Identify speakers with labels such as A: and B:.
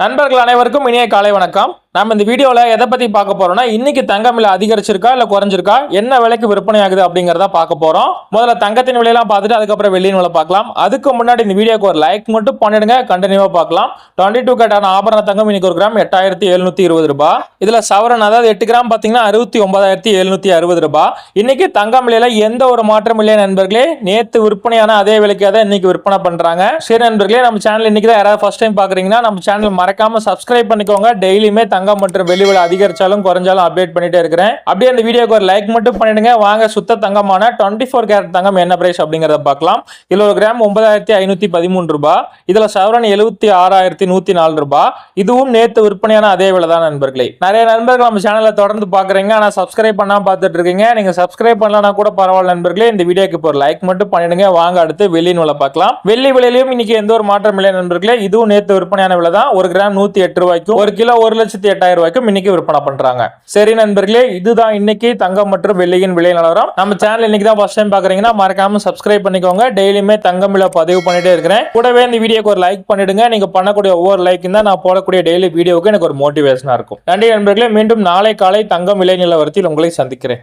A: நண்பர்கள் அனைவருக்கும் இனிய காலை வணக்கம். நம்ம இந்த வீடியோவில் எதை பற்றி பார்க்க போகிறோம்னா இன்னைக்கு தங்கம் விலை அதிகரிச்சிருக்கா இல்லை குறைஞ்சிருக்கா? என்ன விலைக்கு விற்பனை ஆகுது அப்படிங்கிறத பார்க்க போகிறோம் முதல்ல தங்கத்தின் விலையெல்லாம் பார்த்துட்டு அதுக்கப்புறம் வெள்ளியின் விலை பார்க்கலாம். அதுக்கு முன்னாடி இந்த வீடியோக்கு ஒரு லைக் மட்டும் பண்ணிடுங்க கண்டினியூவாக பார்க்கலாம். டுவெண்ட்டி டூ கேட்டான ஆபரண தங்கம் இன்னைக்கு ஒரு கிராம் எட்டாயிரத்தி எழுநூத்தி இருபது ரூபா. இதில் சவரன் அதாவது எட்டு கிராம் பார்த்தீங்கன்னா அறுபத்தி ஒன்பதாயிரத்தி எழுநூத்தி அறுபது ரூபாய் இன்னைக்கு தங்கம் விலையில எந்த ஒரு மாற்றம் இல்லை நண்பர்களே. நேற்று விற்பனையான அதே விலைக்கு தான் இன்னைக்கு விற்பனை பண்ணுறாங்க சரி நண்பர்களே நம்ம சேனல் இன்னைக்கு தான் யாராவது ஃபர்ஸ்ட் டைம் பார்க்குறீங்கன்னா நம்ம சேனல் மறக்காம சப்ஸ்கிரைப் பண்ணிக்கோங்க. டெய்லியுமே தங்கம் மற்றும் வெள்ளி விலை அதிகரிச்சாலும் குறைஞ்சாலும் அப்டேட் பண்ணிட்டே இருக்கிறேன். அப்படியே அந்த வீடியோக்கு ஒரு லைக் மட்டும் பண்ணிடுங்க. வாங்க சுத்த தங்கமான டுவெண்ட்டி ஃபோர் கேரட் தங்கம் என்ன பிரைஸ் அப்படிங்கிறத பார்க்கலாம். இதுல ஒரு கிராம் ஒன்பதாயிரத்தி ஐநூத்தி பதிமூணு ரூபாய். இதுல சவரன் எழுபத்தி ஆறாயிரத்தி நூத்தி நாலு ரூபாய். இதுவும் நேற்று விற்பனையான அதே விலை தான் நண்பர்களே. நிறைய நண்பர்கள் நம்ம சேனலை தொடர்ந்து பார்க்குறீங்க. ஆனா சப்ஸ்கிரைப் பண்ணாம பார்த்துட்டு இருக்கீங்க. நீங்க சப்ஸ்கிரைப் பண்ணலன்னா கூட பரவாயில்ல நண்பர்களே. இந்த வீடியோக்கு இப்போ ஒரு லைக் மட்டும் பண்ணிடுங்க. வாங்க அடுத்து வெள்ளி விலை பார்க்கலாம். வெள்ளி விலையிலும் இன்னைக்கு எந்த ஒரு மாற்றம் இல்லை நண்பர்களே. இதுவும் நேற்று விற்பனையான விலை தான். ஒரு கிராம் நூத்தி எட்டு ரூபாய்க்கும். ஒரு கிலோ ஒரு லட்சத்தி எட்டாயிரம் ரூபாய்க்கும் இன்னைக்கு விற்பனை பண்றாங்க. சரி நண்பர்களே இதுதான் இன்னைக்கு தங்கம் மற்றும் வெள்ளியின் விலை நிலவரம். நம்ம சேனல் இன்னைக்கு தான் ஃபர்ஸ்ட் டைம் பாக்குறீங்கன்னா மறக்காம சப்ஸ்கிரைப் பண்ணிக்கோங்க. டெய்லியுமே தங்கம் விலை பதிவு பண்ணிட்டே இருக்கிறேன். கூடவே இந்த வீடியோக்கு ஒரு லைக் பண்ணிடுங்க. நீங்க பண்ணக்கூடிய ஒவ்வொரு லைக்கும் தான் நான் போடக்கூடிய டெய்லி வீடியோவுக்கு எனக்கு ஒரு மோட்டிவேஷனா இருக்கும். நன்றி நண்பர்களே மீண்டும் நாளை காலை தங்கம் விலை நிலவரத்தில் உங்களை சந்திக்கிறேன்.